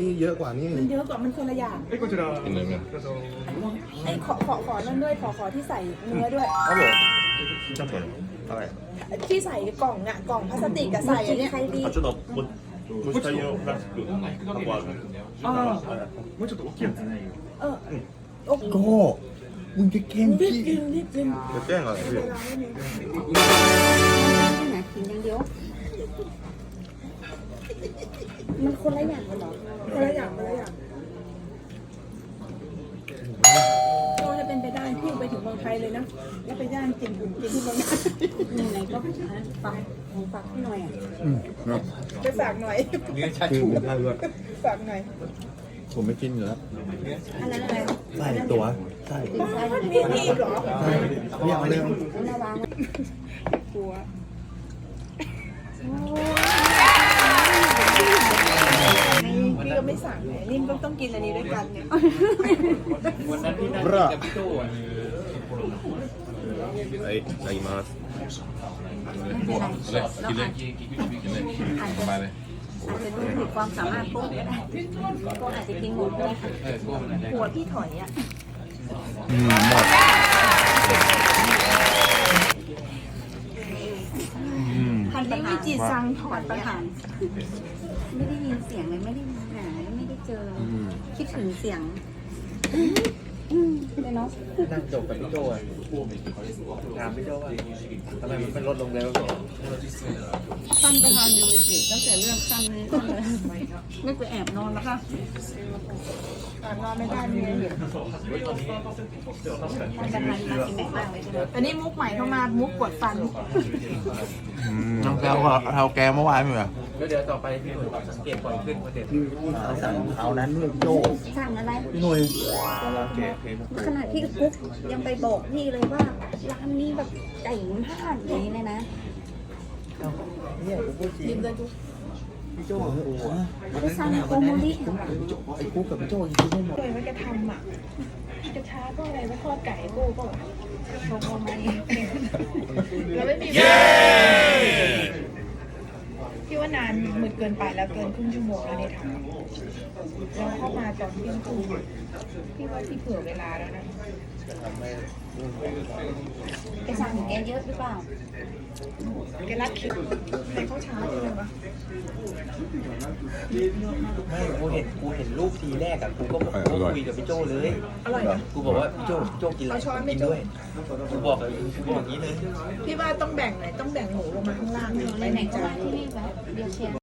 นี่เยอะกว่านี่ มันเยอะกว่ามันคนละอย่าง はいこちら กินเลยไหม どうぞ ไอ้ขอขอขอนั่นด้วยขอขอที่ใส่เนื้อด้วย ครับผมちょっとอะไร ที่ใส่กล่องอะกล่องพลาสติกกับใส่อันเนี้ยใครดี あちょっとも持ちたいよプラスチック箱ある อ๋อ もうちょっと大きいやつないよ เออโอ้โห โก้มึงจะแกล้ง รีบ พี่ กินรีบกิน จะแกล้งอะไรพี่ ไม่นะกินอย่างเดียว มันคนละอย่างกันเหรอคนละอย่างคนละอย่างก็ถ้าเป็นไปได้พี่ไปถึงเมืองไทยเลยนะ แล้วไปย่างกินกินที่เมืองไทยไหนๆก็ฝากของฝากพี่หน่อยอะอืมครับไปฝากหน่อยคือเป็นได้ด้วยฝากหน่อยผมไม่กินอยู่แล้วอันนั้นอะไรใส่ตัวใช่ติดไส้มันไหนมีนี่อีกเหรอใช่ไม่เอาเรื่องเอามาวางไว้กลั ไม่สั่งไงนิ่มก็ต้องกินอันนี้ด้วยกันเนี่ยบราไอ้ใส่มาไม่เป็นไรเราอาจอาจจะอาจจะดูถึงความสามารถโก้ก็ได้โก้อาจจะกินหมดก็ได้ค่ะหัวพี่ถอยอะ อืมหมด จิตรสั่งถอท่าดนปประระธาธานนไม่ได้ยินเสียงเลยไม่ได้หาไม่ได้เจอเลยคิดถึงเสียง เลยเนาะนั่งจบกับพี่โจอะถามพี่โจว่าทำไมมันลดลงแล้วท่านประธานดูสิตั้งแต่เรื่องขั้นนี้ก็เลยไม่ไปแอบนอนแล้วค่ะอ่านอนไม่ได้มีเห็นท่านประธานมากินแบ่งมากเลยใช่ไหมอันนี้มุกใหม่เข้ามามุกกดฟัน น้องแก้วก็เท่าแกเมื่อวานเหรอ แล้วเดี๋ยวต่อไปพี่หนุ่ยสังเกตก่อนขึ้นประเด็นเขาสั่งเขานั้นด้วยพี่โจสั่งอะไรพี่หนุ่ยขนาดที่กุ๊กยังไปบอกพี่เลยว่าร้านนี้แบบไก่มากอย่างนี้เลยนะเนี่ยผมพูดจริงยิ้มเลยทุกพี่โจกับกูอะไปสั่งโกโมริไอ้กุ๊กกับพี่โจจริงๆไม่หมดเลยว่าจะทำอะกระช้าก็อะไรว่าทอดไก่กูก็โกโกมาเราไม่มีพี่ว่านานมืดเกินไปแล้วเกินครึ่งชั่วโมงแล้วในทำเราเข้ามาตอนเที่ยงคืนพี่ว่าพี่เผื่อเวลาแล้วนะไปสั่งแกเยอะหรือเปล่าแกรัดคิวแต่เขาช้าจังเลยวะไม่กูเห็นกูเห็นรูปทีแรกอะกูก็บอกกูคุยกับพี่โจเลยอร่อยนะกูบอกว่าพี่โจพี่โจกินอะไรอกินด้วยกูบอกกูบอกอย่างนี้เลยพี่ว่าต้องแบ่งหน่อยต้องแบ่งหมูลงมาข้างล่างหน่อยไหนๆก็มาที่นี่แล้วเดี๋ยวเชียร์